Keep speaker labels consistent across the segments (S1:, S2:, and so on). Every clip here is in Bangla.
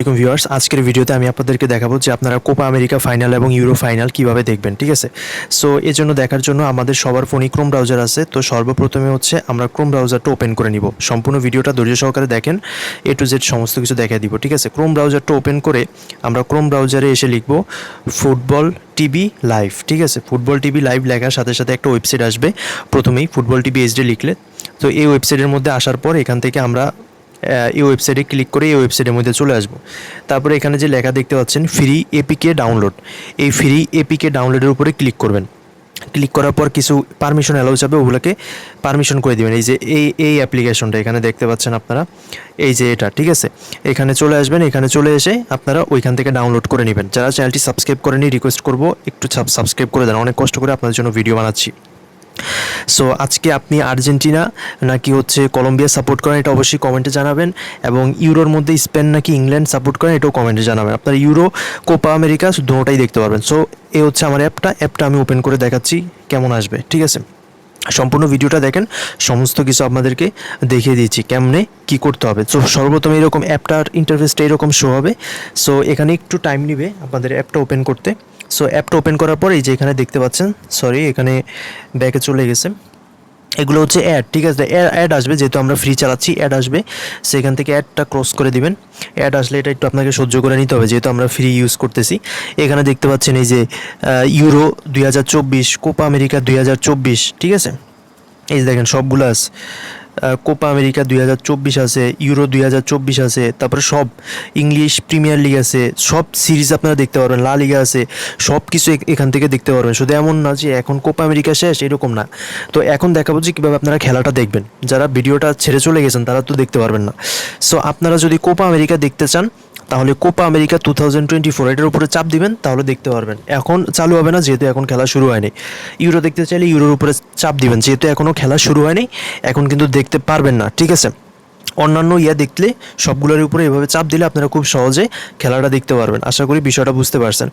S1: আসসালামাইকুম ভিউয়ার্স। আজকের ভিডিওতে আমি আপনাদেরকে দেখাবো যে আপনারা কোপা আমেরিকা ফাইনাল এবং ইউরো ফাইনাল কীভাবে দেখবেন, ঠিক আছে? সো এর জন্য দেখার জন্য আমাদের সবার ফোনই ক্রোম ব্রাউজার আছে। তো সর্বপ্রথমে হচ্ছে আমরা ক্রোম ব্রাউজারটা ওপেন করে নিব। সম্পূর্ণ ভিডিওটা ধৈর্য সহকারে দেখেন। এ টু জেড সমস্ত কিছু দেখা দিব, ঠিক আছে? ক্রোম ব্রাউজারটা ওপেন করে আমরা ক্রোম ব্রাউজারে এসে লিখব ফুটবল টিভি লাইভ ঠিক আছে? ফুটবল টিভি লাইভ লেখার সাথে সাথে একটা ওয়েবসাইট আসবে। প্রথমেই ফুটবল টিভি এইচডি লিখলে। তো এই ওয়েবসাইটের মধ্যে আসার পর এখান থেকে আমরা এই ওয়েবসাইটে ক্লিক করে এই ওয়েবসাইটের মধ্যে চলে আসব। তারপরে এখানে যে লেখা দেখতে পাচ্ছেন ফ্রি এপিকে ডাউনলোড এই ফ্রি এপিকে ডাউনলোডের উপরে ক্লিক করবেন। ক্লিক করার পর কিছু পারমিশন অ্যালাউ যাবে ওগুলোকে পারমিশন করে দিবেন। এই যে এই এই অ্যাপ্লিকেশনটা এখানে দেখতে পাচ্ছেন আপনারা। এই যে এটা, ঠিক আছে? এখানে চলে আসবেন, এখানে চলে এসে আপনারা ওইখান থেকে ডাউনলোড করে নেবেন। যারা চ্যানেলটি সাবস্ক্রাইব করেনি রিকোয়েস্ট করব, একটু সাবস্ক্রাইব করে দেন। অনেক কষ্ট করে আপনাদের জন্য ভিডিও বানাচ্ছি। সো আজকে আপনি আর্জেন্টিনা নাকি হচ্ছে কলম্বিয়া সাপোর্ট করেন, এটা অবশ্যই কমেন্টে জানাবেন। এবং ইউরোর মধ্যে স্পেন নাকি ইংল্যান্ড সাপোর্ট করেন, এটাও কমেন্টে জানাবেন। আপনার ইউরো, কোপা আমেরিকা, শুধু দুটোটাই দেখতে পারবেন। সো এ হচ্ছে আমার অ্যাপটা অ্যাপটা আমি ওপেন করে দেখাচ্ছি, কেমন আসবে, ঠিক আছে? সম্পূর্ণ ভিডিওটা দেখেন, সমস্ত কিছু আপনাদেরকে দেখিয়ে দিচ্ছি কেমনে কি করতে হবে। সো সর্বপ্রথম এরকম অ্যাপটার ইন্টারফেসটা এরকম শো হবে। সো এখানে একটু টাইম নেবে আপনাদের অ্যাপটা ওপেন করতে। সো অ্যাপটা ওপেন করার পর এই যে এখানে দেখতে পাচ্ছেন সরি এখানে ব্যাকে চলে গেছে। এগুলো হচ্ছে অ্যাড ঠিক আছে? অ্যাড আসবে, যেহেতু আমরা ফ্রি চালাচ্ছি অ্যাড আসবে। সেখান থেকে অ্যাডটা ক্রস করে দিবেন। অ্যাড আসলে এটা একটু আপনাকে সহ্য করে নিতে হবে, যেহেতু আমরা ফ্রি ইউজ করতেছি। এখানে দেখতে পাচ্ছেন এই যে ইউরো দুই হাজার চব্বিশ কোপা আমেরিকা দুই হাজার চব্বিশ, ঠিক আছে? এই দেখেন, সবগুলো আছে। কোপা আমেরিকা দুই হাজার চব্বিশ আছে, ইউরো দুই হাজার চব্বিশ আছে, তারপরে সব ইংলিশ প্রিমিয়ার লিগ আছে, সব সিরিজ আপনারা দেখতে পারবেন, লা লিগা আছে, সব কিছু এখান থেকে দেখতে পারবেন। শুধু এমন না যে এখন কোপা আমেরিকা শেষ, এরকম না। তো এখন দেখাবো যে কীভাবে আপনারা খেলাটা দেখবেন। যারা ভিডিওটা ছেড়ে চলে গেছেন, তারা তো দেখতে পারবেন না। সো আপনারা যদি কোপা আমেরিকা দেখতে চান তাহলে Copa America two thousand twenty four এটার উপরে চাপ দিবেন, তাহলে দেখতে পারবেন। এখন চালু হবে না, যেহেতু এখন খেলা শুরু হয়নি। ইউরো দেখতে চাইলে ইউরোর উপরে চাপ দিবেন, যেহেতু এখনও খেলা শুরু হয়নি, এখন কিন্তু দেখতে পারবেন না, ঠিক আছে? অন্যান্য ইয়া দেখলে সবগুলোর উপরে এভাবে চাপ দিলে আপনারা খুব সহজে খেলাটা দেখতে পারবেন। আশা করি বিষয়টা বুঝতে পারছেন।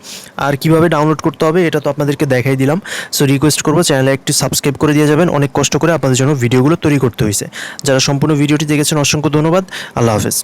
S1: আর কীভাবে ডাউনলোড করতে হবে, এটা তো আপনাদেরকে দেখাই দিলাম। সো রিকোয়েস্ট করব চ্যানেলে একটু সাবস্ক্রাইব করে দিয়ে যাবেন। অনেক কষ্ট করে আপনাদের জন্য ভিডিওগুলো তৈরি করতে হয়েছে যারা সম্পূর্ণ ভিডিওটি দেখেছেন, অসংখ্য ধন্যবাদ। আল্লাহ হাফেজ।